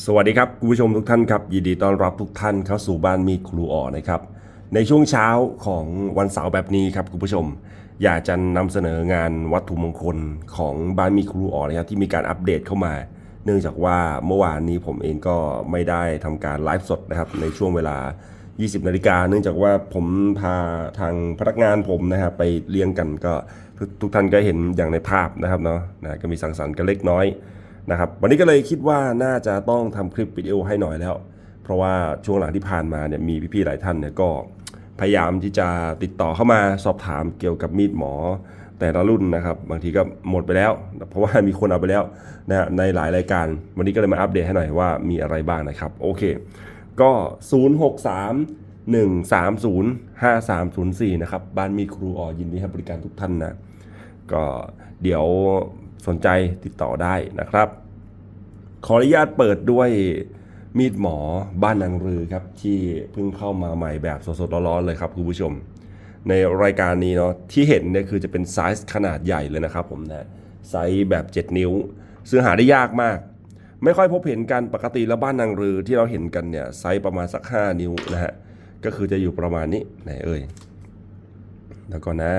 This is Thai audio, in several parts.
สวัสดีครับคุณผู้ชมทุกท่านครับยินดีต้อนรับทุกท่านเข้าสู่บ้านมีครูอ๋อนะครับ ในช่วงเช้าของวันเสาร์แบบนี้ครับคุณผู้ชม อยากจะนำเสนองานวัตถุมงคลของบ้านมีครูอ๋อนะครับที่มีการอัปเดตเข้ามา เนื่องจากว่าเมื่อวานนี้ผมเองก็ไม่ได้ทำการไลฟ์สดนะครับในช่วงเวลา 20 นาฬิกาเนื่องจากว่าผมพาทางพนักงานผมนะครับไปเลี้ยงกันก็ทุกทุกท่านก็เห็นอย่างในภาพนะครับเนาะนะก็มีสังสรรค์กันเล็กน้อย นะครับวันนี้ก็เลยคิดว่าน่าจะต้องทำคลิปวิดีโอให้หน่อยแล้ว เพราะว่าช่วงหลังที่ผ่านมาเนี่ยมีพี่ๆหลายท่านเนี่ยก็พยายามที่จะติดต่อเข้ามาสอบถามเกี่ยวกับมีดหมอแต่ละรุ่นนะครับ บางทีก็หมดไปแล้ว เพราะว่ามีคนเอาไปแล้วนะฮะในหลายรายการ วันนี้ก็เลยมาอัปเดตให้หน่อยว่ามีอะไรบ้างนะครับ โอเค ก็ 063 130 5304 นะครับ บ้านมีครูออยินดีให้บริการทุกท่านนะ ก็เดี๋ยวสนใจติดต่อได้นะครับ ขออนุญาตเปิดด้วยมีดหมอบ้านนางรือครับ ที่เพิ่งเข้ามาใหม่แบบสดๆร้อนๆเลยครับคุณผู้ชม ในรายการนี้เนาะที่เห็นเนี่ยคือจะเป็นไซส์ขนาดใหญ่เลยนะครับผมนะไซส์แบบ 7 นิ้ว ซึ่งหาได้ยากมาก ไม่ค่อยพบเห็นกันปกติแล้วบ้านนางรือที่เราเห็นกันเนี่ยไซส์ประมาณสัก 5 นิ้วนะฮะก็คือจะอยู่ประมาณนี้ไหนเอ่ยแล้วก็นะ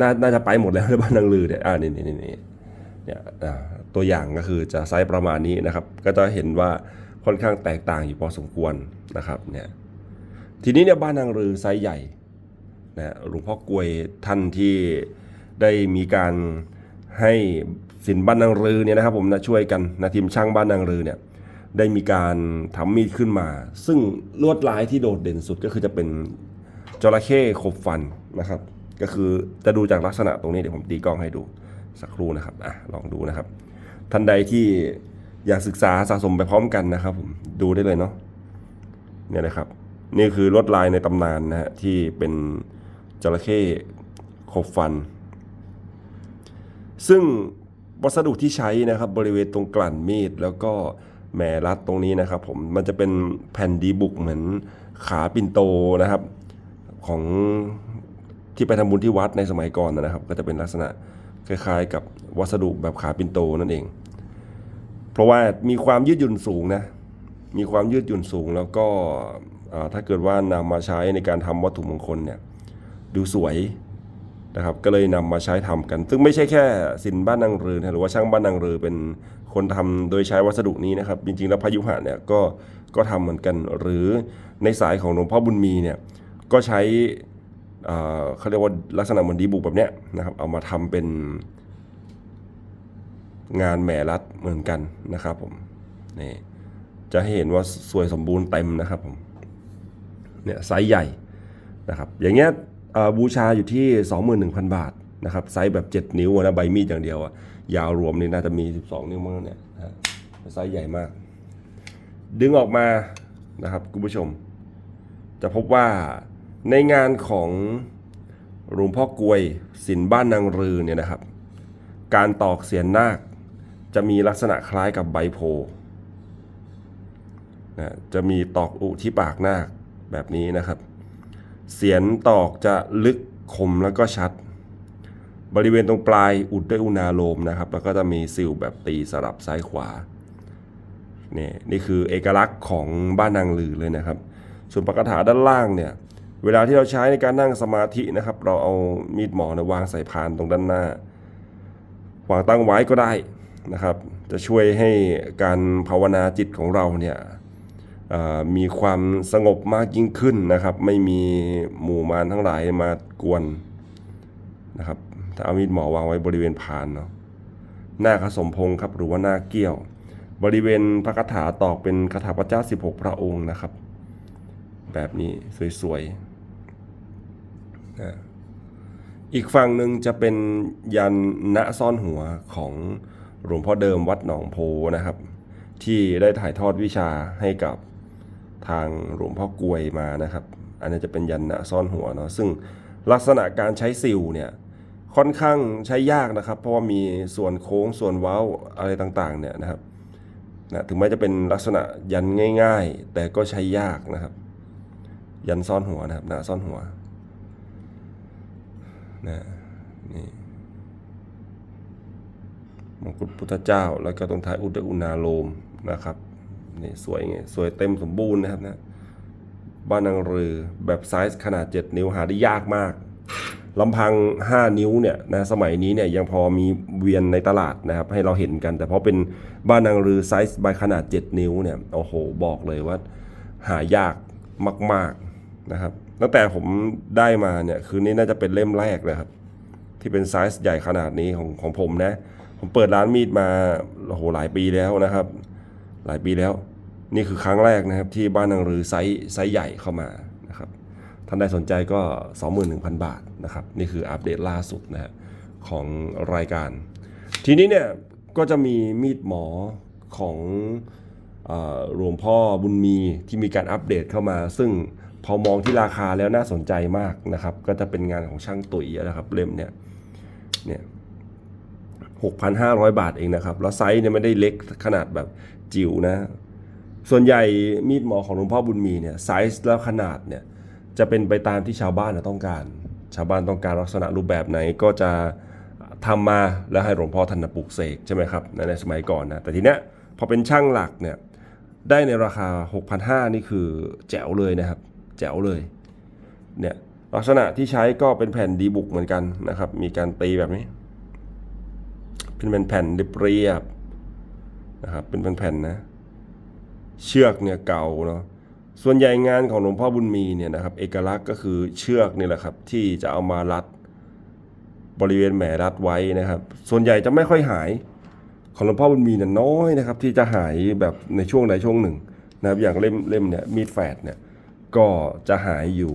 น่าน่าจะไปหมดแล้วบ้านนางลือเนี่ยอ่านี่นี่นี่นี่เนี่ยอ่า ตัวอย่างก็คือจะไซส์ประมาณนี้นะครับ ก็จะเห็นว่าค่อนข้างแตกต่างอยู่พอสมควรนะครับเนี่ยทีนี้เนี่ยบ้านนางลือไซส์ใหญ่นะหลวงพ่อกลวยท่านที่ได้มีการให้สินบ้านนางรือเนี่ยนะครับผมนะช่วยกันนะทีมช่างบ้านนางรือเนี่ยได้มีการทำมีดขึ้นมา ซึ่งลวดลายที่โดดเด่นสุดก็คือจะเป็นจระเข้ขบฟันนะครับ ก็คือจะดูจากลักษณะตรงนี้เดี๋ยวผมตีกล้องให้ดูสักครู่นะครับอะลองดูนะครับ ท่านใดที่อยากศึกษาสะสมไปพร้อมกันนะครับผมดูได้เลยเนาะเนี่ยนะครับ นี่คือลวดลายในตำนานนะฮะที่เป็นจระเข้ขบฟัน ซึ่งวัสดุที่ใช้นะครับบริเวณตรงกลั่นมีด แล้วก็แหมรัดตรงนี้นะครับผมมันจะเป็นแผ่นดีบุกเหมือนขาปิ่นโตนะครับของที่ไปทำบุญที่วัดในสมัยก่อนนะครับ ก็จะเป็นลักษณะคล้ายๆ กับวัสดุแบบขาปิ่นโตนั่นเอง เพราะว่ามีความยืดหยุ่นสูงนะ มีความยืดหยุ่นสูงแล้วก็ถ้าเกิดว่านำมาใช้ในการทำวัตถุมงคลเนี่ยดูสวยนะครับก็เลยนำมาใช้ทำกัน ซึ่งไม่ใช่แค่สินบ้านนางเรือนะหรือว่าช่างบ้านนางเรือเป็นคนทำโดยใช้วัสดุนี้นะครับ จริงๆแล้วพายุหะเนี่ยก็ก็ทำเหมือนกัน หรือในสายของหลวงพ่อบุญมีเนี่ยก็ใช้เอ่อเขาเรียกว่าลักษณะเหมือนดีบุกแบบเนี้ยนะครับเอามาทำเป็น งานแหมรัดเหมือนกันนะครับผมนี่จะเห็นว่าสวยสมบูรณ์เต็มนะครับผมเนี่ยไซส์ใหญ่นะครับอย่างเงี้ยบูชาอยู่ที่ 21,000 บาทนะครับไซส์แบบ 7 นิ้วนะใบมีดอย่างเดียวอะยาวรวมนี่น่าจะมี 12 นิ้วมั้งเนี่ยนะไซส์ใหญ่มาก ดึงออกมานะครับคุณผู้ชม จะพบว่าในงานของหลวงพ่อกลวยศิลป์บ้านนางรือเนี่ยนะครับ การตอกเสียนนาค จะมีลักษณะคล้ายกับใบโพนะจะมีตอกอุที่ปากนาคแบบนี้นะครับ เสียนตอกจะลึกคมแล้วก็ชัด บริเวณตรงปลายอุดด้วยอุณาโลมนะครับ แล้วก็จะมีซิลแบบตีสลับซ้ายขวานี่นี่คือเอกลักษณ์ของบ้านนางลือเลยนะครับ ส่วนปากกาถาด้านล่างเนี่ยเวลาที่เราใช้ในการนั่งสมาธินะครับ เราเอามีดหมอนยวางใส่พานตรงด้านหน้า วางตั้งไว้ก็ได้ นะครับ จะช่วยให้การภาวนาจิตของเราเนี่ยมีความสงบมากยิ่งขึ้นนะครับ ไม่มีหมู่มารทั้งหลายมากวนนะครับถ้าเอามีดหมอวางไว้บริเวณพานเนาะหน้าคสมพงครับหรือว่าหน้าเกี้ยว บริเวณพระคาถาตอกเป็นคาถาพระเจ้า 16 พระองค์นะครับ แบบนี้สวยๆอีกฝั่งหนึ่งจะเป็นยันณซ่อนหัวของ หลวงพ่อเดิมวัดหนองโพนะครับ ที่ได้ถ่ายทอดวิชาให้กับทางหลวงพ่อกวยมานะครับ อันนี้จะเป็นยันณซ่อนหัวเนาะซึ่งลักษณะการใช้ซิลเนี่ยค่อนข้างใช้ยากนะครับ เพราะว่ามีส่วนโค้งส่วนเว้าอะไรต่างๆเนี่ยนะครับนะถึงแม้จะเป็นลักษณะยันง่าย ๆ แต่ก็ใช้ยากนะครับ ยันซ่อนหัวนะครับหน้าซ่อนหัวนะนี่ มงกุฎพุทธเจ้า แล้วก็ตรงท้ายอุตตอุณาโลมนะครับนี่สวยไงสวยเต็มสมบูรณ์นะครับนะบ้านนางเรือแบบไซส์ขนาด 7 นิ้วหาได้ยากมากลำพัง 5 นิ้วเนี่ยนะสมัยนี้เนี่ยยังพอมีเวียนในตลาดนะครับ ให้เราเห็นกัน แต่พอเป็นบ้านนางเรือไซส์ใบขนาด 7 นิ้วเนี่ยโอ้โหบอกเลยว่าหายากมาก ๆนะครับตั้งแต่ผมได้มาเนี่ยคือนี่น่าจะเป็นเล่มแรกเลยครับ ที่เป็นไซส์ใหญ่ขนาดนี้ของของผมนะ ผมเปิดร้านมีดมาโอ้โหหลายปีแล้วนะครับ หลายปีแล้ว นี่คือครั้งแรกนะครับ ที่บ้านนางรือไซส์ไซส์ใหญ่เข้ามานะครับท่านใดสนใจก็ 21,000 บาทนะครับ นี่คืออัปเดตล่าสุดนะของรายการ ทีนี้เนี่ยก็จะมีมีดหมอของหลวงพ่อบุญมีที่มีการอัปเดตเข้ามา ซึ่งพอมองที่ราคาแล้วน่าสนใจมากนะครับ ก็จะเป็นงานของช่างตุ๋ยนะครับเล่มเนี่ยเนี่ย 6,500 บาทเองนะครับ แล้วไซส์เนี่ยไม่ได้เล็กขนาดแบบจิ๋วนะ ส่วนใหญ่มีดหมอของหลวงพ่อบุญมีเนี่ยไซส์แล้วขนาดเนี่ยจะเป็นไปตามที่ชาวบ้านต้องการ ชาวบ้านต้องการลักษณะรูปแบบไหนก็จะทำมาแล้วให้หลวงพ่อท่านปลูกเสกใช่ไหมครับในในสมัยก่อนนะแต่ทีเนี้ยพอเป็นช่างหลักเนี่ยได้ในราคา 6,500 นี่คือแจ๋วเลยนะครับ แจ๋วเลยเนี่ยลักษณะที่ใช้ก็เป็นแผ่นดีบุกเหมือนกันนะครับ มีการตีแบบนี้ เป็นแผ่นเรียบๆนะครับเป็นแผ่นๆนะ เชือกเนี่ยเก่าเนาะส่วนใหญ่งานของหลวงพ่อบุญมีเนี่ยนะครับ เอกลักษณ์ก็คือเชือกนี่แหละครับ ที่จะเอามารัดบริเวณแหมรัดไว้นะครับ ส่วนใหญ่จะไม่ค่อยหาย ของหลวงพ่อบุญมีเนี่ยน้อยนะครับ ที่จะหายแบบในช่วงใดช่วงหนึ่งนะครับ อย่างเล่มเล่มเนี่ยมีดแฝดเนี่ยก็จะหายอยู่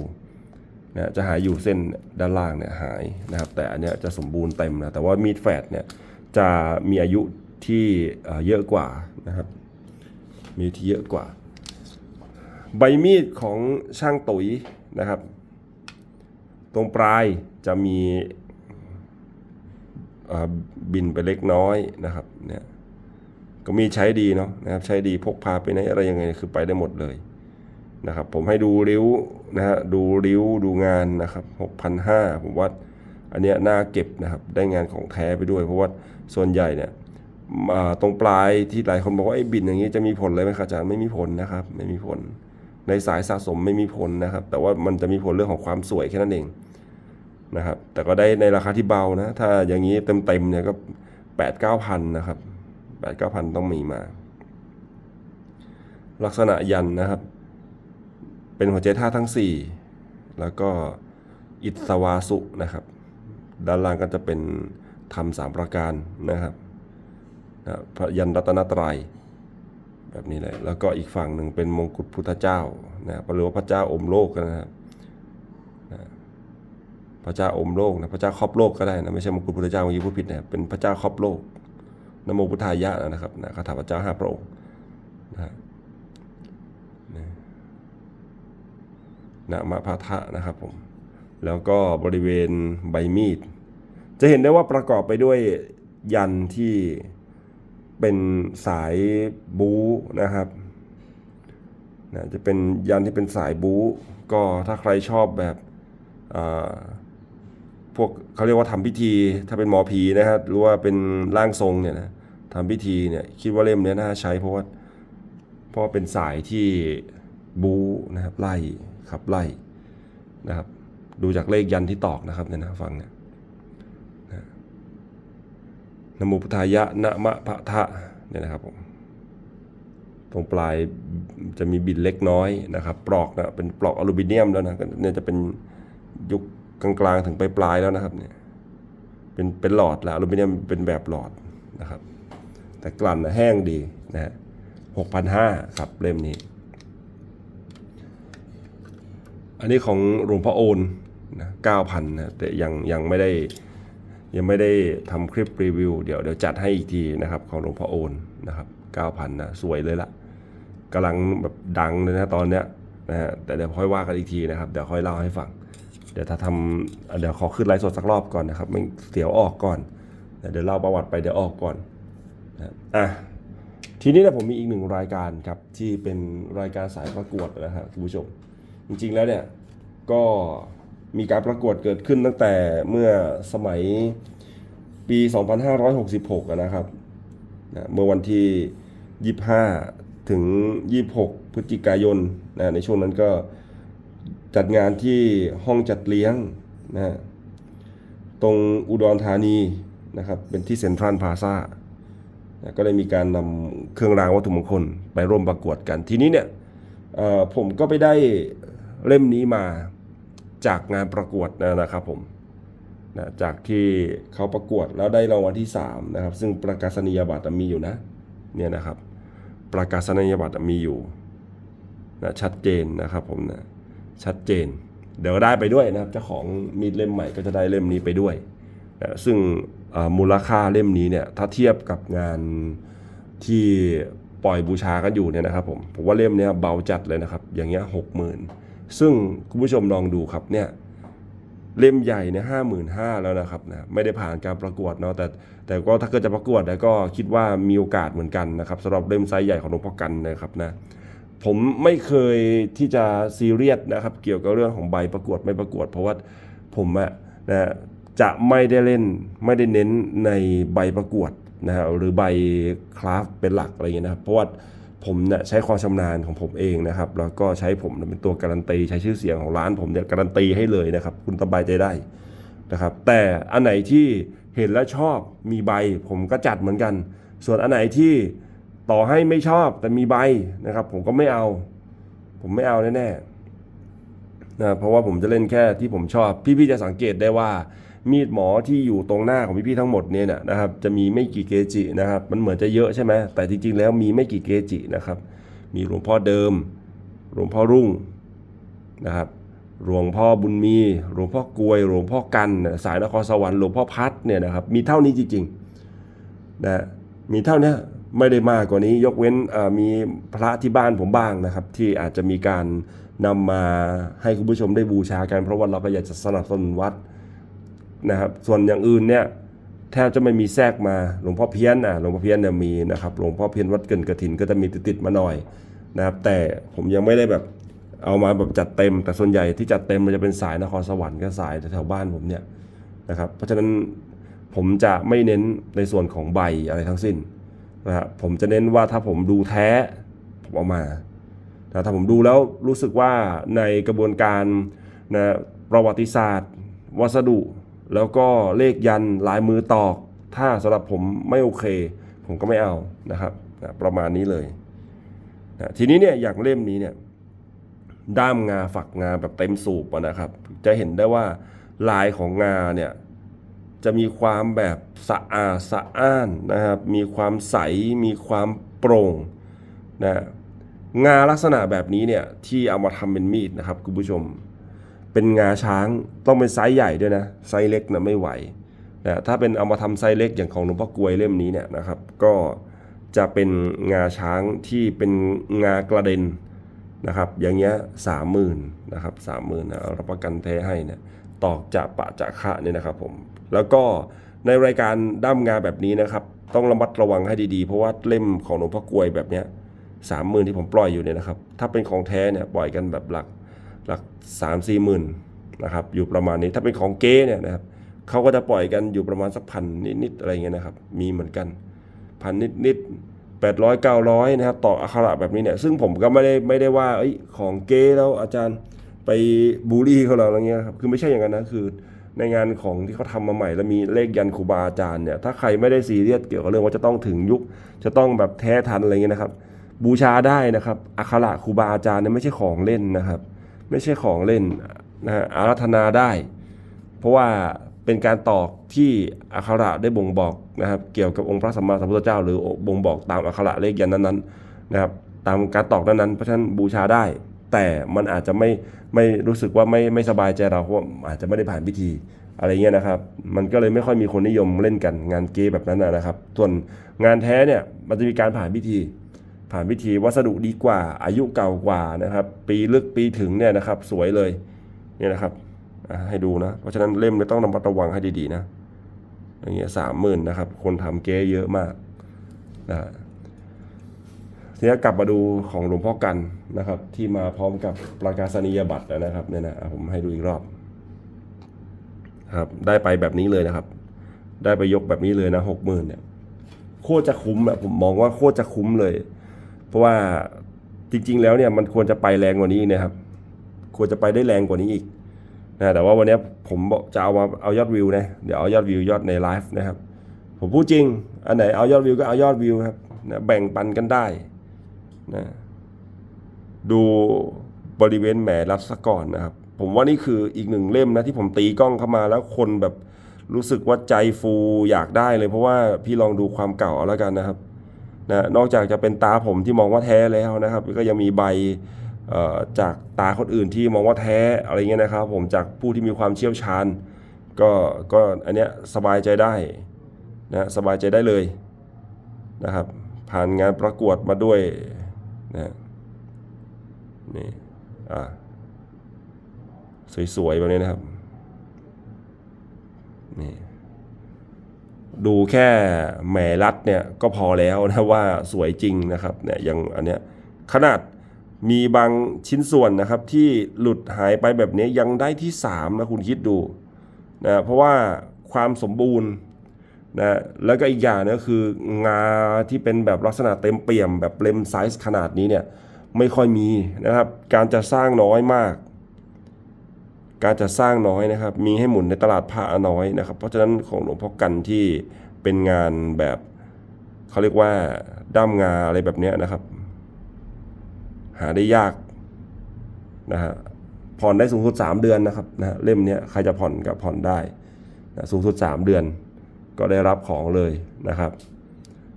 นะจะหายอยู่เส้นด้านล่างเนี่ยหายนะครับ แต่อันเนี้ยจะสมบูรณ์เต็มนะแต่ว่ามีดแฝดเนี่ย จะมีอายุที่เยอะกว่านะครับ มีที่เยอะกว่า ใบมีดของช่างตุ๋ยนะครับ ตรงปลายจะมีบินไปเล็กน้อยนะครับเนี่ยก็มีใช้ดีเนาะนะครับใช้ดีพกพาไปไหนอะไรยังไงคือไปได้หมดเลยนะครับ ผมให้ดูริ้วนะฮะดูริ้วดูงานนะครับ6,500ผมว่า อันเนี้ยน่าเก็บนะครับได้งานของแท้ไปด้วย เพราะว่าส่วนใหญ่เนี่ยตรงปลายที่หลายคนบอกว่าไอ้บินอย่างนี้จะมีผลเลยไหมครับอาจารย์ไม่มีผลนะครับ ไม่มีผล ในสายสะสมไม่มีผลนะครับ แต่ว่ามันจะมีผลเรื่องของความสวยแค่นั้นเองนะครับแต่ก็ได้ในราคาที่เบานะถ้าอย่างนี้เต็มๆเนี่ยก็แปดเก้าพันนะครับแปดเก้าพันต้องมีมา ลักษณะยันนะครับ เป็นหัวใจท่าทั้งสี่แล้วก็อิสวาสุนะครับ ด้านล่างก็จะเป็นธรรมสามประการนะครับนะพระยันรัตนตรัยแบบนี้เลยแล้วก็อีกฝั่งหนึ่งเป็นมงกุฎพุทธเจ้านะหรือว่าพระเจ้าอมโลกนะครับนะพระเจ้าอมโลกนะพระเจ้าครอบโลกก็ได้นะไม่ใช่มงกุฎพุทธเจ้าเมื่อกี้พูดผิดนะเป็นพระเจ้าครอบโลกนโมพุทธายะนะครับนะคาถาพระเจ้าห้าพระองค์นะฮะนะนะมะพะทะนะครับผมแล้วก็บริเวณใบมีด จะเห็นได้ว่าประกอบไปด้วยยันที่เป็นสายบู๊นะครับนะจะเป็นยันที่เป็นสายบู๊ก็ถ้าใครชอบแบบอ่าพวกเขาเรียกว่าทำพิธี ถ้าเป็นหมอผีนะครับหรือว่าเป็นร่างทรงเนี่ยนะทำพิธีเนี่ยคิดว่าเล่มนี้น่าใช้เพราะว่าเพราะเป็นสายที่บูนะครับไล่ขับไล่นะครับดูจากเลขยันที่ตอกนะครับเนี่ยนะฟังเนี่ย นโมพุทธายะนะมะพะทะเนี่ยนะครับผมตรงปลายจะมีบินเล็กน้อยนะครับปลอกนะเป็นปลอกอลูมิเนียมแล้วนะเนี่ยจะเป็นยุคกลางๆถึงปลายๆแล้วนะครับเนี่ยเป็นเป็นหลอดแล้วอลูมิเนียมเป็นแบบหลอดนะครับ แต่กลั่นนะแห้งดีนะฮะหกพันห้าครับเล่มนี้ อันนี้ของหลวงพ่อโอนนะเก้าพันนะแต่ยังยังไม่ได้ ยังไม่ได้ทำคลิปรีวิวเดี๋ยวเดี๋ยวจัดให้อีกทีนะครับของหลวงพ่อโอนนะครับ9,000นะสวยเลยละกำลังแบบดังเลยนะตอนเนี้ยนะฮะแต่เดี๋ยวค่อยว่ากันอีกทีนะครับเดี๋ยวค่อยเล่าให้ฟัง เดี๋ยวถ้าทำเดี๋ยวขอขึ้นไลฟ์สดสักรอบก่อนนะครับไม่เดี๋ยวออกก่อน เดี๋ยวเล่าประวัติไปเดี๋ยวออกก่อนนะอะทีนี้เนะผมมีอีกหนึ่งรายการครับที่เป็นรายการสายประกวดนะครับคุณผู้ชม จริงๆแล้วเนี่ยก็ มีการประกวดเกิดขึ้นตั้งแต่เมื่อสมัยปี 2566อะนะครับนะเมื่อวันที่ 25 ถึง 26 พฤศจิกายนนะในช่วงนั้นก็จัดงานที่ห้องจัดเลี้ยงนะตรงอุดรธานีนะครับเป็นที่เซ็นทรัลพลาซ่านะก็ได้มีการนำเครื่องรางวัตถุมงคลไปร่วมประกวดกัน ทีนี้เนี่ยผมก็ไปได้เล่มนี้มา จากงานประกวดนะครับผมนะจากที่เขาประกวดแล้วได้รางวัลที่3นะครับซึ่งประกาศนียบัตรมีอยู่นะเนี่ยนะครับประกาศนียบัตรมีอยู่นะชัดเจนนะครับผมนะชัดเจน เดี๋ยวได้ไปด้วยนะครับเจ้าของมีดเล่มใหม่ก็จะได้เล่มนี้ไปด้วยนะซึ่งมูลค่าเล่มนี้เนี่ยถ้าเทียบกับงานที่ปล่อยบูชากันอยู่เนี่ยนะครับผมผมว่าเล่มเนี้ยเบาจัดเลยนะครับอย่างเงี้ยหกหมื่น ซึ่งคุณผู้ชมลองดูครับเนี่ยเล่มใหญ่เนี่ยห้าหมื่นห้าแล้วนะครับนะไม่ได้ผ่านการประกวดเนาะแต่แต่ก็ถ้าเกิดจะประกวดแล้วก็คิดว่ามีโอกาสเหมือนกันนะครับสำหรับเล่มไซส์ใหญ่ของหลวงพ่อกันนะครับนะผมไม่เคยที่จะซีเรียสนะครับ เกี่ยวกับเรื่องของใบประกวดไม่ประกวด เพราะว่าผมอะนะจะไม่ได้เล่นไม่ได้เน้นในใบประกวดนะฮะหรือใบคราฟเป็นหลักอะไรเงี้ยนะครับเพราะว่า ผมเนี่ยใช้ความชำนาญของผมเองนะครับ แล้วก็ใช้ผมเป็นตัวการันตีใช้ชื่อเสียงของร้านผมเนี่ยการันตีให้เลยนะครับ คุณสบายใจได้นะครับ แต่อันไหนที่เห็นแล้วชอบมีใบ ผมก็จัดเหมือนกัน ส่วนอันไหนที่ต่อให้ไม่ชอบแต่มีใบนะครับ ผมก็ไม่เอา ผมไม่เอาแน่ๆนะเพราะว่าผมจะเล่นแค่ที่ผมชอบ พี่ๆจะสังเกตได้ว่า มีดหมอที่อยู่ตรงหน้าของพี่ๆทั้งหมดเนี่ยนะครับจะมีไม่กี่เกจินะครับ มันเหมือนจะเยอะใช่ไหมแต่จริงๆ แล้วมีไม่กี่เกจินะครับ มีหลวงพ่อเดิม หลวงพ่อรุ่งนะครับหลวงพ่อบุญมี หลวงพ่อกลวย หลวงพ่อกันสายนครสวรรค์หลวงพ่อพัดเนี่ยนะครับมีเท่านี้จริงๆนะมีเท่านี้ไม่ได้มากกว่านี้ยกเว้นมีพระที่บ้านผมบ้างนะครับ ที่อาจจะมีการนำมาให้คุณผู้ชมได้บูชากันเพราะว่าเราก็อยากจะสนับสนุนวัด นะครับ ส่วนอย่างอื่นเนี่ยแทบจะไม่มีแทรกมาหลวงพ่อเพี้ยนอะหลวงพ่อเพี้ยนเนี่ยมีนะครับหลวงพ่อเพี้ยนวัดเกินกระถินก็จะมีติดๆมาหน่อยนะครับแต่ผมยังไม่ได้แบบเอามาแบบจัดเต็ม แต่ส่วนใหญ่ที่จัดเต็มมันจะเป็นสายนครสวรรค์กับสายแถวบ้านผมเนี่ยนะครับเพราะฉะนั้นผมจะไม่เน้นในส่วนของใบอะไรทั้งสิ้นนะครับผมจะเน้นว่าถ้าผมดูแท้ผมเอามาแต่ถ้าผมดูแล้วรู้สึกว่าในกระบวนการนะประวัติศาสตร์ วัสดุ แล้วก็เลขยันลายมือตอก ถ้าสำหรับผมไม่โอเค ผมก็ไม่เอานะครับนะประมาณนี้เลยนะทีนี้เนี่ยอย่างเล่มนี้เนี่ยด้ามงาฝักงาแบบเต็มสูบนะครับ จะเห็นได้ว่าลายของงาเนี่ยจะมีความแบบสะอาดสะอ้านนะครับ มีความใส มีความโปร่งนะงาลักษณะแบบนี้เนี่ยที่เอามาทำเป็นมีดนะครับคุณผู้ชม เป็นงาช้างต้องเป็นไซส์ใหญ่ด้วยนะ ไซส์เล็กนะไม่ไหวนะถ้าเป็นเอามาทำไซส์เล็กอย่างของหลวงพ่อกลวยเล่มนี้เนี่ยนะครับ ก็จะเป็นงาช้างที่เป็นงากระเด็นนะครับ อย่างเงี้ยสามหมื่นนะครับสามหมื่นนะรับประกันแท้ให้เนี่ยตอกจะปะจะคะเนี่ยนะครับผมแล้วก็ในรายการด้ามงาแบบนี้นะครับ ต้องระมัดระวังให้ดีๆ เพราะว่าเล่มของหลวงพ่อกลวยแบบเนี้ยสามหมื่นที่ผมปล่อยอยู่เนี่ยนะครับ ถ้าเป็นของแท้เนี่ยปล่อยกันแบบหลัก หลักสามสี่หมื่นนะครับอยู่ประมาณนี้ถ้าเป็นของเก๊เนี่ยนะครับเขาก็จะปล่อยกันอยู่ประมาณสักพันนิดๆอะไรเงี้ยนะครับมีเหมือนกันพันนิดๆแปดร้อยเก้าร้อยนะครับต่ออักขระแบบนี้เนี่ยซึ่งผมก็ไม่ได้ไม่ได้ว่าอ้ของเก๊แล้วอาจารย์ไปบูลลี่เขาเราอะไรเงี้ยครับคือไม่ใช่อย่างนั้นนะคือในงานของที่เขาทำมาใหม่แล้วมีเลขยันครูบาอาจารย์เนี่ยถ้าใครไม่ได้ซีเรียสเกี่ยวกับเรื่องว่าจะต้องถึงยุค จะต้องแบบแท้ทันอะไรเงี้ยนะครับ บูชาได้นะครับอักขระครูบาอาจารย์เนี่ยไม่ใช่ของเล่นนะครับ ไม่ใช่ของเล่นนะฮะอารัธนาได้ เพราะว่าเป็นการตอกที่อักขระได้บ่งบอกนะครับ เกี่ยวกับองค์พระสัมมาสัมพุทธเจ้า หรือบ่งบอกตามอักขระเลขยันนั้นๆนะครับ ตามการตอกนั้นๆเพราะฉะนั้นบูชาได้ แต่มันอาจจะไม่ไม่รู้สึกว่าไม่ไม่สบายใจเราเพราะาอาจจะไม่ได้ผ่านพิธีอะไรเงี้ยนะครับ มันก็เลยไม่ค่อยมีคนนิยมเล่นกันงานเกย์แบบนั้นนะครับ ส่วนงานแท้เนี่ยมันจะมีการผ่านพิธี ผ่านพิธีวัสดุดีกว่า อายุเก่ากว่านะครับ ปีลึกปีถึงเนี่ยนะครับ สวยเลยเนี่ยนะครับให้ดูนะ เพราะฉะนั้นเล่มเนี่ยต้องระมัดระวังให้ดีๆนะอย่างเงี้ยสามหมื่นนะครับ คนทำเก๊เยอะมากนะทีนี้กลับมาดูของหลวงพ่อกันนะครับ ที่มาพร้อมกับประกาศนียบัตรนะครับเนี่ยนะผมให้ดูอีกรอบครับ ได้ไปแบบนี้เลยนะครับ ได้ไปยกแบบนี้เลยนะหกหมื่นเนี่ยโคตรจะคุ้มอะผมมองว่าโคตรจะคุ้มเลย ราะว่าจริง ๆ แล้วเนี่ยมันควรจะไปแรงกว่านี้นะครับ ควรจะไปได้แรงกว่านี้อีกนะแต่ว่าวันนี้ผมจะเอามาเอายอดวิวนะเดี๋ยวเอายอดวิวยอดในไลฟ์นะครับผมพูดจริง อันไหนเอายอดวิวก็เอายอดวิวครับนะแบ่งปันกันได้นะดูบริเวณแหมรัดซะก่อนนะครับ ผมว่านี่คืออีกหนึ่งเล่มนะที่ผมตีกล้องเข้ามาแล้วคนแบบรู้สึกว่าใจฟูอยากได้เลย เพราะว่าพี่ลองดูความเก่าเอาแล้วกันนะครับ นะนอกจากจะเป็นตาผมที่มองว่าแท้แล้วนะครับ ก็ยังมีใบจากตาคนอื่นที่มองว่าแท้อะไรเงี้ยนะครับ ผมจากผู้ที่มีความเชี่ยวชาญ ก็ก็อันเนี้ยสบายใจได้นะสบายใจได้เลยนะครับ ผ่านงานประกวดมาด้วยนะนี่อ่าสวยๆแบบนี้นะครับนี่ ดูแค่แหมรัดเนี่ยก็พอแล้วนะว่าสวยจริงนะครับเนี่ยอย่างอันเนี้ยขนาดมีบางชิ้นส่วนนะครับที่หลุดหายไปแบบนี้ยังได้ที่ 3 นะคุณคิดดูนะเพราะว่าความสมบูรณ์นะแล้วก็อีกอย่างนึงคืองาที่เป็นแบบลักษณะเต็มเปี่ยมแบบเล็มไซส์ขนาดนี้เนี่ยไม่ค่อยมีนะครับ การจะสร้างน้อยมาก การจะสร้างน้อยนะครับ มีให้หมุนในตลาดผ้าน้อยนะครับ เพราะฉะนั้นของหลวงพ่อกันที่เป็นงานแบบเขาเรียกว่าด้ามงาอะไรแบบนี้นะครับ หาได้ยากนะฮะผ่อนได้สูงสุด 3 เดือนนะครับนะเล่มนี้ใครจะผ่อนก็ผ่อนได้นะสูงสุด 3 เดือน ก็ได้รับของเลยนะครับ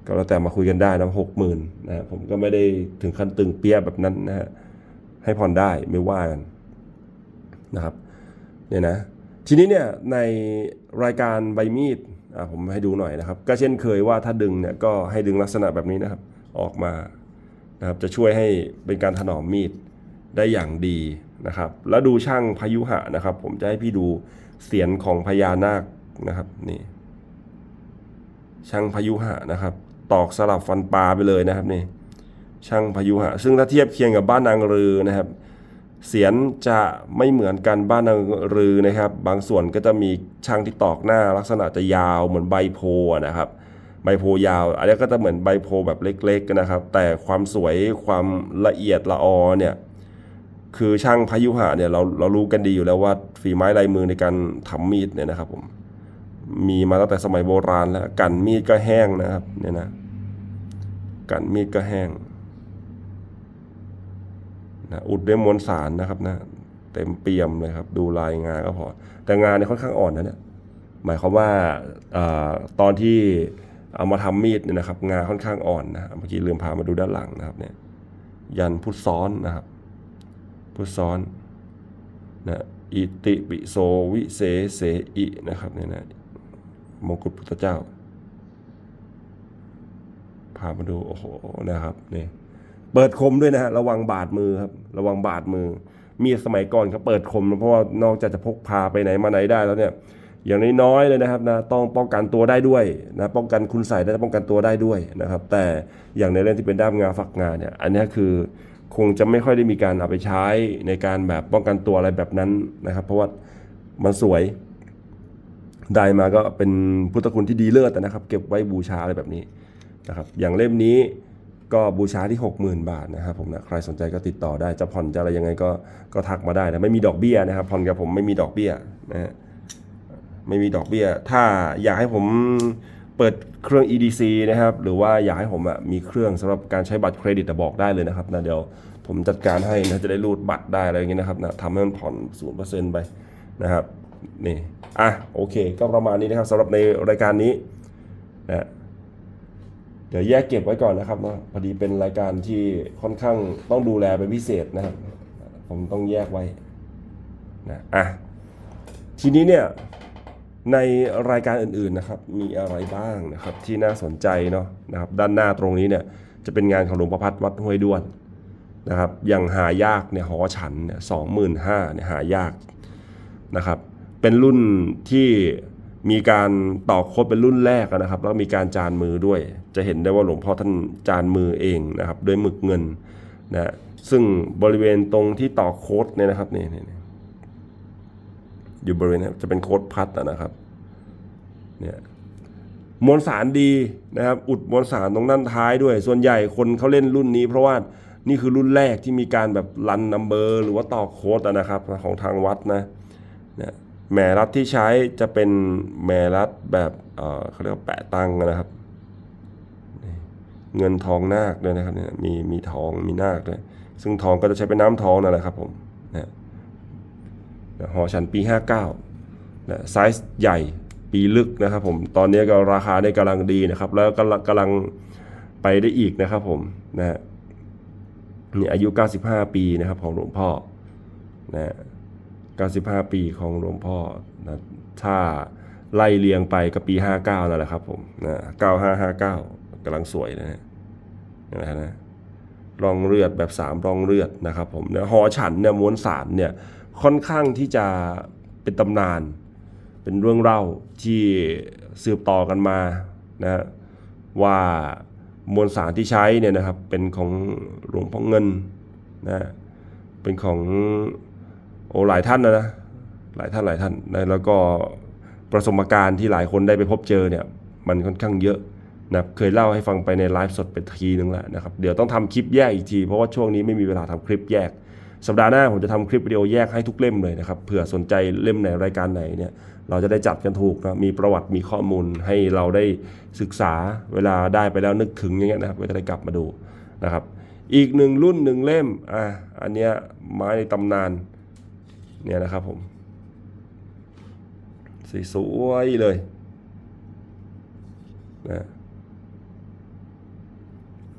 ก็แล้วแต่มาคุยกันได้นะหกหมื่นนะฮะผมก็ไม่ได้ถึงขั้นตึงเปี้ยแบบนั้นนะฮะให้ผ่อนได้ไม่ว่ากันนะครับ เนี่ยนะทีนี้เนี่ยในรายการใบมีดอะผมให้ดูหน่อยนะครับ ก็เช่นเคยว่าถ้าดึงเนี่ยก็ให้ดึงลักษณะแบบนี้นะครับ ออกมานะครับจะช่วยให้เป็นการถนอมมีดได้อย่างดีนะครับ แล้วดูช่างพายุหะนะครับ ผมจะให้พี่ดูเสียนของพญานาคนะครับนี่ช่างพายุหะนะครับ ตอกสลับฟันปลาไปเลยนะครับนี่ช่างพายุหะ ซึ่งถ้าเทียบเคียงกับบ้านนางรือนะครับ เสียนจะไม่เหมือนกันบ้านนางรือนะครับ บางส่วนก็จะมีช่างที่ตอกหน้าลักษณะจะยาวเหมือนใบโพนะครับ ใบโพยาว อันนี้ก็จะเหมือนใบโพแบบเล็กๆนะครับ แต่ความสวยความละเอียดละออเนี่ยคือช่างพายุหะเนี่ยเราเรารู้กันดีอยู่แล้วว่าฝีไม้ลายมือในการทำมีดเนี่ยนะครับผมมีมาตั้งแต่สมัยโบราณแล้วกันมีดก็แห้งนะครับเนี่ยนะกันมีดก็แห้ง นะอุดด้วยมวลสารนะครับนะเต็มเปี่ยมเลยครับ ดูลายงานก็พอ แต่งานเนี่ยค่อนข้างอ่อนนะเนี่ยหมายความว่าอตอนที่เอามาทำมีดเนี่ยนะครับ งานค่อนข้างอ่อนนะเมื่อกี้ลืมพามาดูด้านหลังนะครับเนี่ยยันพุทธซ้อนนะครับ พุทธซ้อนนะอิติปิโสวิเศเสอินะครับเนี่ยนะมงกุฎพุทธเจ้าพามาดูโอ้โหนะครับเนี่ย เปิดคมด้วยนะฮะระวังบาดมือครับ ระวังบาดมือ มีสมัยก่อนเขาเปิดคม เพราะว่านอกจากจะพกพาไปไหนมาไหนได้แล้วเนี่ย อย่างน้อยๆเลยนะครับนะต้องป้องกันตัวได้ด้วยนะป้องกันคุณใส่ได้ป้องกันตัวได้ด้วยนะครับ แต่อย่างในเรื่องที่เป็นด้ามงาฝักงาเนี่ย อันนี้คือคงจะไม่ค่อยได้มีการเอาไปใช้ในการแบบป้องกันตัวอะไรแบบนั้นนะครับ เพราะว่ามันสวยได้มาก็เป็นพุทธคุณที่ดีเลิศนะครับ เก็บไว้บูชาอะไรแบบนี้นะครับ อย่างเล่มนี้ ก็บูชาที่ 60,000 บาทนะครับผมนะใครสนใจก็ติดต่อได้จะผ่อนจะอะไรยังไงก็ก็ทักมาได้นะไม่มีดอกเบี้ยนะครับผ่อนกับผมไม่มีดอกเบี้ยนะฮะไม่มีดอกเบี้ย ถ้าอยากให้ผมเปิดเครื่อง EDC นะครับ หรือว่าอยากให้ผมอะมีเครื่องสำหรับการใช้บัตรเครดิตบอกได้เลยนะครับนะเดี๋ยวผมจัดการให้นะจะได้รูดบัตรได้อะไรอย่างเงี้ยนะครับนะทำให้มันผ่อน0%ไปนะครับนี่อะโอเค ก็ประมาณนี้นะครับสำหรับในรายการนี้นะ เดี๋ยวแยกเก็บไว้ก่อนนะครับเนาะพอดีเป็นรายการที่ค่อนข้างต้องดูแลเป็นพิเศษนะครับ ผมต้องแยกไว้นะอะทีนี้เนี่ยในรายการอื่นๆนะครับมีอะไรบ้างนะครับที่น่าสนใจเนาะนะครับด้านหน้าตรงนี้เนี่ยจะเป็นงานของหลวงประพัฒวัดห้วยด้วนนะครับอย่างหายากเนี่ยหอฉันเนี่ยสองหมื่นห้าเนี่ยหายากนะครับเป็นรุ่นที่มีการต่อโคดเป็นรุ่นแรกนะครับ แล้วมีการจานมือด้วย จะเห็นได้ว่าหลวงพ่อท่านจานมือเองนะครับด้วยหมึกเงินนะซึ่งบริเวณตรงที่ต่อโค้ดเนี่ยนะครับนี่นี่อยู่บริเวณจะเป็นโค้ดพัดนะครับเนี่ยมวลสารดีนะครับ อุดมวลสารตรงด้านท้ายด้วย ส่วนใหญ่คนเขาเล่นรุ่นนี้ เพราะว่านี่คือรุ่นแรกที่มีการแบบรันนัมเบอร์หรือว่าต่อโค้ดนะครับ ของทางวัดนะเนี่ยแหมรัดที่ใช้จะเป็นแหมรัดแบบเเขาเรียกว่าแปะตังนะครับ เงินทองนาคด้วยนะครับเนี่ยมีมีทองมีนาคด้วย ซึ่งทองก็จะใช้เป็นน้ำทองนั่นแหละครับผมนะหอฉันปี 59นะไซส์ใหญ่ปีลึกนะครับผมตอนนี้ก็ราคาได้กำลังดีนะครับ แล้วก็กำลังไปได้อีกนะครับผมนะฮะนี่อายุ 95 ปีนะครับของหลวงพ่อนะ95 ปีของหลวงพ่อนะถ้าไล่เรียงไปก็ปี 59นั่นแหละครับผมนะ9559กำลังสวยนะฮะ นะฮะรองเลือดแบบสามรองเลือดนะครับผมเนี่ยหอฉันเนี่ยม้วนสารเนี่ยค่อนข้างที่จะเป็นตำนาน เป็นเรื่องเล่าที่สืบต่อกันมานะว่ามวลสารที่ใช้เนี่ยนะครับเป็นของหลวงพ่อเงินนะเป็นของโอหลายท่านนะนะหลายท่านหลายท่านนะแล้วก็ประสบการณ์ที่หลายคนได้ไปพบเจอเนี่ยมันค่อนข้างเยอะ นะเคยเล่าให้ฟังไปในไลฟ์สดไปทีนึงแล้วนะครับ เดี๋ยวต้องทำคลิปแยกอีกที เพราะว่าช่วงนี้ไม่มีเวลาทำคลิปแยก สัปดาห์หน้าผมจะทำคลิปวิดีโอแยกให้ทุกเล่มเลยนะครับเผื่อสนใจเล่มไหนรายการไหนเนี่ยเราจะได้จัดกันถูกนะมีประวัติมีข้อมูลให้เราได้ศึกษาเวลาได้ไปแล้วนึกถึงอย่างเงี้ยนะครับก็จะได้กลับมาดูนะครับ อีกหนึ่งรุ่นหนึ่งเล่มอะอันเนี้ยไม้ในตำนานเนี่ยนะครับผมสวยเลยนะ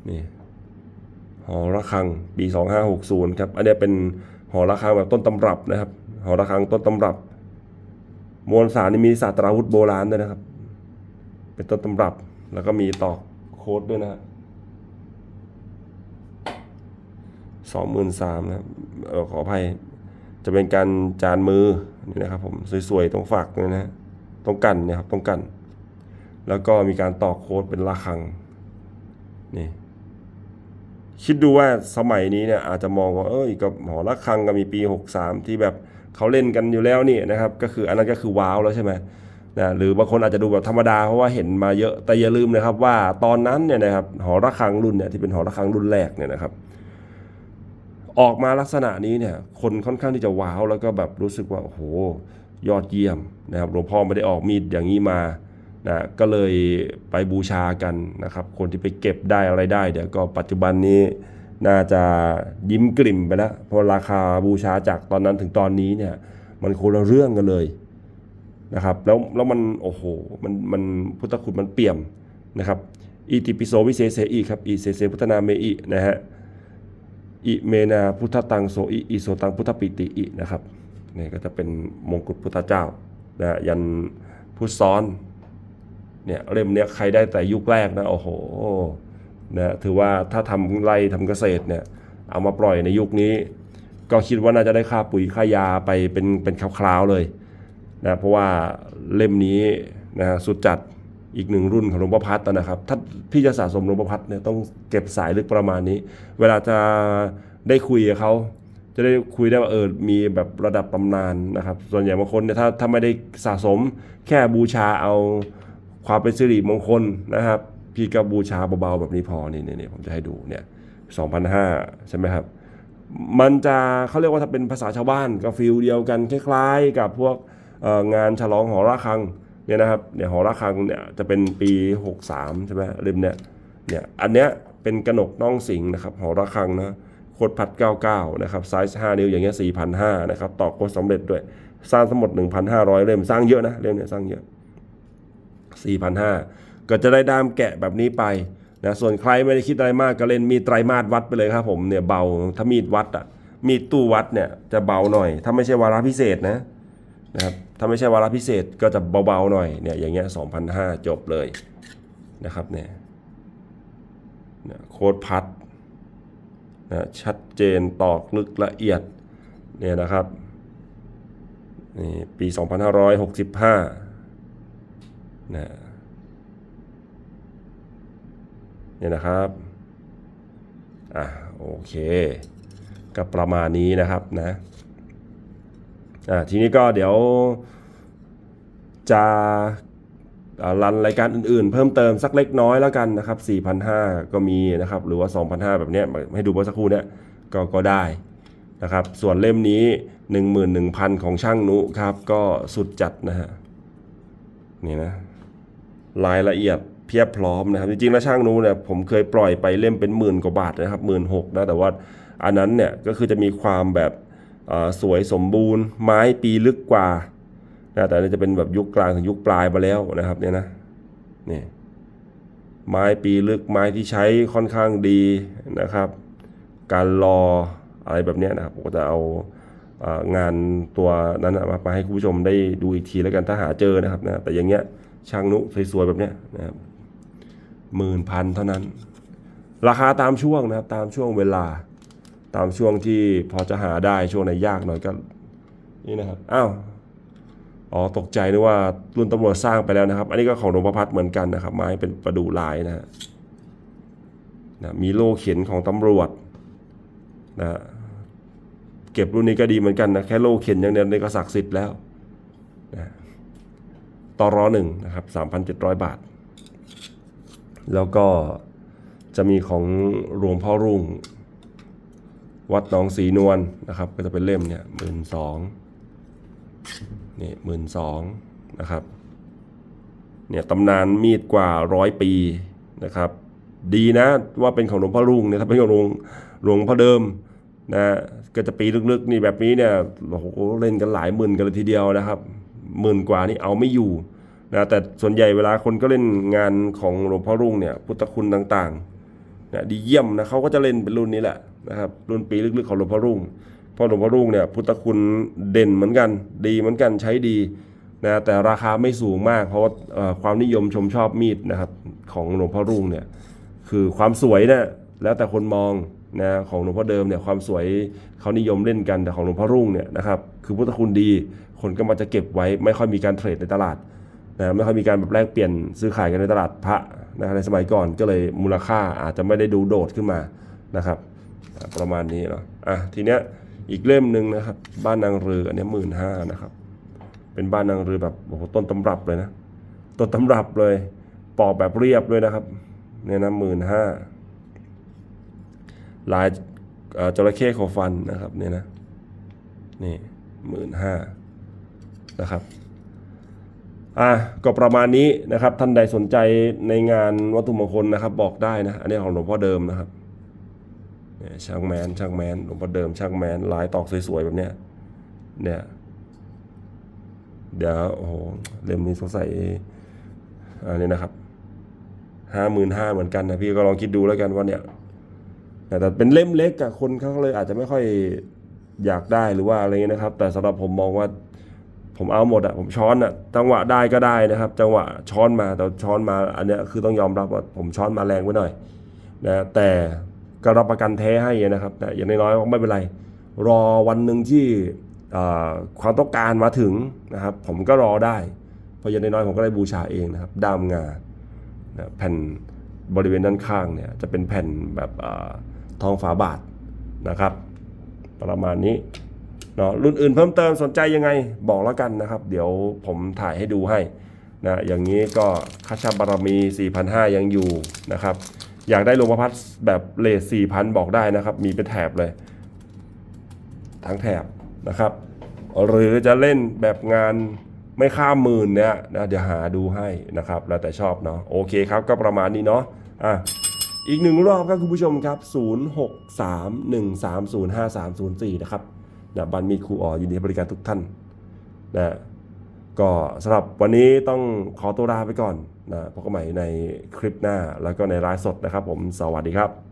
นี่หอระฆังปี 2560 ครับอันเนี้ยเป็นหอระฆังแบบต้นตำรับนะครับ หอระฆังต้นตำรับ มวลสารนี่มีศาสตราวุธโบราณด้วยนะครับ เป็นต้นตำรับแล้วก็มีต่อโค้ดด้วยนะฮะสองหมื่นสามนะออขออภัย จะเป็นการจานมือนี่นะครับ ผมสวยๆตรงฝักเลยนะฮะตรงกันนี่ยครับตรงกัน แล้วก็มีการต่อโค้ดเป็นระฆังนี่ คิดดูว่าสมัยนี้เนี่ยอาจจะมองว่าเอ้ยกับหอระฆังก็มีปี 63 ที่แบบเขาเล่นกันอยู่แล้วนี่นะครับก็คืออันนั้นก็คือว้าวแล้วใช่ไหมนะหรือบางคนอาจจะดูแบบธรรมดาเพราะว่าเห็นมาเยอะแต่อย่าลืมนะครับ ว่าตอนนั้นเนี่ยนะครับหอระฆังรุ่นเนี่ยที่เป็นหอระฆังรุ่นแรกเนี่ยนะครับ ออกมาลักษณะนี้เนี่ยคนค่อนข้างที่จะว้าวแล้วก็แบบรู้สึกว่าโอ้โหยอดเยี่ยมนะครับหลวงพ่อไม่ได้ออกมีดอย่างนี้มา นะก็เลยไปบูชากันนะครับ คนที่ไปเก็บได้อะไรได้เดี๋ยวก็ปัจจุบันนี้น่าจะยิ้มกลิ่มไปแล้วเพราะราคาบูชาจากตอนนั้นถึงตอนนี้เนี่ยมันคนละเรื่องกันเลยนะครับ แล้วแล้วมันโอ้โหมันมันพุทธคุณมันเปี่ยมนะครับอิติปิโสวิเศษเสอีครับอิเสเสพุทธนาเมอินะฮะอิเมนาพุทธตังโสอิอิโสตังพุทธปิติอินะครับนี่ก็จะเป็นมงกุฎพุทธเจ้านะยันพุทธซ้อน เนี่ยเล่มเนี้ยใครได้แต่ยุคแรกนะโอ้โหนะถือว่าถ้าทำไร่ทำเกษตรเนี่ยเอามาปล่อยในยุคนี้ ก็คิดว่าน่าจะได้ค่าปุ๋ยค่ายาไปเป็นเป็นคราวๆเลยนะเพราะว่าเล่มนี้นะฮะสุดจัดอีกหนึ่งรุ่นของหลวงพ่อพัดนะครับ ถ้าพี่จะสะสมหลวงพ่อพัดเนี่ยต้องเก็บสายลึกประมาณนี้ เวลาจะได้คุยกับเขาจะได้คุยได้ว่าเออมีแบบระดับตำนานนะครับ ส่วนใหญ่บางคนเนี่ยถ้าถ้าไม่ได้สะสมแค่บูชาเอา ความเป็นสิริมงคลนะครับ พี่ก็บูชาเบาๆแบบนี้พอนี่นี่นี่ผมจะให้ดูเนี่ย2,500ใช่ไหมครับ มันจะเขาเรียกว่าถ้าเป็นภาษาชาวบ้านก็ฟิลเดียวกันคล้ายๆ กับพวกงานฉลองหอระฆังเนี่ยนะครับเนี่ยหอระฆังเนี่ยจะเป็นปี 63 ใช่ไหมริมเนี่ยเนี่ยอันเนี้ยเป็นกระหนกน่องสิงนะครับหอระฆังนะโคดพัด 99 นะครับไซส์5นิ้วอย่างเงี้ย4,500 นะครับต่อโคดสำเร็จด้วย สร้างทั้งหมด 1,500 เล่มสร้างเยอะนะเล่มเนี่ยสร้างเยอะ 4,500 ก็จะได้ด้ามแกะแบบนี้ไปนะส่วนใครไม่ได้คิดอะไรมากก็เล่นมีดไตรมาสวัดไปเลยครับผมเนี่ยเบาถ้ามีดวัดอะมีดตู้วัดเนี่ยจะเบาหน่อย ถ้าไม่ใช่วาระพิเศษนะนะครับถ้าไม่ใช่วาระพิเศษก็จะเบาๆหน่อยเนี่ยอย่างเงี้ย2,500จบเลยนะครับเนี่ยเนี่ยโค้ดพัดนะชัดเจนตอกลึกละเอียดเนี่ยนะครับนี่ปี 2565 นะเนี่ยนะครับ อะโอเค ก็ประมาณนี้นะครับนะ อะทีนี้ก็เดี๋ยวจะรันรายการอื่นๆ เพิ่มเติมสักเล็กน้อยแล้วกันนะครับ4,500ก็มีนะครับ หรือว่า2,500แบบเนี้ยให้ดูเมื่อสักครู่เนี้ยก็ก็ได้นะครับ ส่วนเล่มนี้ 11,000 ของช่างนุครับ ก็สุดจัดนะฮะ นี่นะ รายละเอียดเพียบพร้อมนะครับจริงๆแล้วช่างนู้นเนี่ยผมเคยปล่อยไปเล่มเป็นหมื่นกว่าบาทนะครับหมื่นหกนะแต่ว่าอันนั้นเนี่ยก็คือจะมีความแบบสวยสมบูรณ์ ไม้ปีลึกกว่านะแต่อันนี่จะเป็นแบบยุคกลางถึงยุคปลายมาแล้วนะครับเนี่ยนะนี่ไม้ปีลึกไม้ที่ใช้ค่อนข้างดีนะครับ การรออะไรแบบนี้นะครับผมก็จะเอา งานตัวนั้นมาให้คุณผู้ชมได้ดูอีกทีแล้วกันถ้าหาเจอนะครับนะแต่อย่างเงี้ยช่างนุสวยๆแบบเนี้ยนะครับหมื่นพันเท่านั้น ราคาตามช่วงนะครับตามช่วงเวลา ตามช่วงที่พอจะหาได้ช่วงไหนยากหน่อยก็นี่นะครับอ้าวอ๋อตกใจนึกว่ารุ่นตำรวจสร้างไปแล้วนะครับ อันนี้ก็ของหลวงประพัดเหมือนกันนะครับ ไม้เป็นประดูลายนะฮะนะมีโล่เข็นของตำรวจนะฮะ ก็บรุ่นนี้ก็ดีเหมือนกันนะแค่โลเข็นอย่างเดียวนี่ก็ศักดิ์สิทธิ์แล้วนะตอรอหนึ่งนะครับ 3,700 บาท แล้วก็จะมีของหลวงพ่อรุ่ง วัดหนองสีนวลนะครับ ก็จะเป็นเล่มเนี่ยหมื่นสองนี่หมื่นสองนะครับเนี่ยตำนานมีดกว่าร้อยปีนะครับ ดีนะว่าเป็นของหลวงพ่อรุ่งเนี่ยถ้าเป็นของหลวงหลวงพ่อเดิม นะก็จะปีลึกๆนี่แบบนี้เนี่ยโอ้โหเล่นกันหลายหมื่นกันเลยทีเดียวนะครับหมื่นกว่านี่เอาไม่อยู่นะแต่ส่วนใหญ่เวลาคนก็เล่นงานของหลวงพ่อรุ่งเนี่ยพุทธคุณต่างๆนะดีเยี่ยมนะเขาก็จะเล่นเป็นรุ่นนี้แหละนะครับรุ่นปีลึกๆของหลวงพ่อรุ่งเพราะหลวงพ่อรุ่งเนี่ยพุทธคุณเด่นเหมือนกัน ดีเหมือนกันใช้ดีนะแต่ราคาไม่สูงมาก เพราะว่าความนิยมชมชอบมีดนะครับของหลวงพ่อรุ่งเนี่ยคือความสวยเนี่ยแล้วแต่คนมอง นะของหลวงพ่อเดิมเนี่ยความสวยเขานิยมเล่นกันแต่ของหลวงพ่อรุ่งเนี่ยนะครับคือพุทธคุณดี คนก็มาจะเก็บไว้ไม่ค่อยมีการเทรดในตลาดนะไม่ค่อยมีการแบบแลกเปลี่ยนซื้อขายกันในตลาดพระนะในสมัยก่อนก็เลยมูลค่าอาจจะไม่ได้ดูโดดขึ้นมานะครับ ประมาณนี้เนาะอะทีเนี้ยอีกเล่มหนึ่งนะครับ บ้านนางเรืออันนี้หมื่นห้านะครับ เป็นบ้านนางเรือแบบโอ้โหต้นตำรับเลยนะต้นตำรับเลยปอกแบบเรียบด้วยนะครับเนี่ยนะหมื่นห้า ลายจระเข้โคฟันนะครับเนี่ยนะนี่หมื่นห้านะครับอะก็ประมาณนี้นะครับ ท่านใดสนใจในงานวัตถุมงคลนะครับ บอกได้นะ อันนี้ของหลวงพ่อเดิมนะครับช่างแมนช่างแมนหลวงพ่อเดิมช่างแมนลายตอกสวยๆแบบเนี้ยเนี่ยเดี๋ยวโอ้โหเล่มนี้สงสัยอันนี้นะครับห้าหมื่นห้าเหมือนกันนะพี่ก็ลองคิดดูแล้วกันว่าเนี่ย แต่เป็นเล่มเล็กอะคนเขาเลยอาจจะไม่ค่อยอยากได้หรือว่าอะไรเงี้ยนะครับ แต่สำหรับผมมองว่าผมเอาหมดอะผมช้อนอะจังหวะได้ก็ได้นะครับ จังหวะช้อนมาแต่ช้อนมาอันเนี้ยคือต้องยอมรับว่าผมช้อนมาแรงไปหน่อยนะแต่ก็รับประกันแท้ให้นะครับแต่อย่างน้อยๆไม่เป็นไร รอวันหนึ่งที่ความต้องการมาถึงนะครับ ผมก็รอได้เพราะอย่างน้อยๆผมก็ได้บูชาเองนะครับด้ามงานะแผ่นบริเวณด้านข้างเนี่ยจะเป็นแผ่นแบบเออ ทองฝาบาทนะครับ ประมาณนี้เนาะรุ่นอื่นเพิ่มเติมสนใจยังไงบอกแล้วกันนะครับ เดี๋ยวผมถ่ายให้ดูให้นะอย่างนี้ก็คัชชาบารมี 4,500 ยังอยู่นะครับ อยากได้ลมพัดแบบเลท4,000 บอกได้นะครับ มีเป็นแถบเลย ทั้งแถบนะครับ หรือจะเล่นแบบงานไม่ข้ามหมื่นเนี่ยนะเดี๋ยวหาดูให้นะครับ แล้วแต่ชอบเนาะโอเคครับก็ประมาณนี้เนาะอะ อีกหนึ่งรอบครับคุณผู้ชมครับ 0631305304 นะครับนะบันมีครูอ๋อยินดีให้บริการทุกท่านนะก็สำหรับวันนี้ต้องขอตัวลาไปก่อนนะพบกันใหม่ในคลิปหน้าแล้วก็ในไลฟ์สดนะครับผมสวัสดีครับ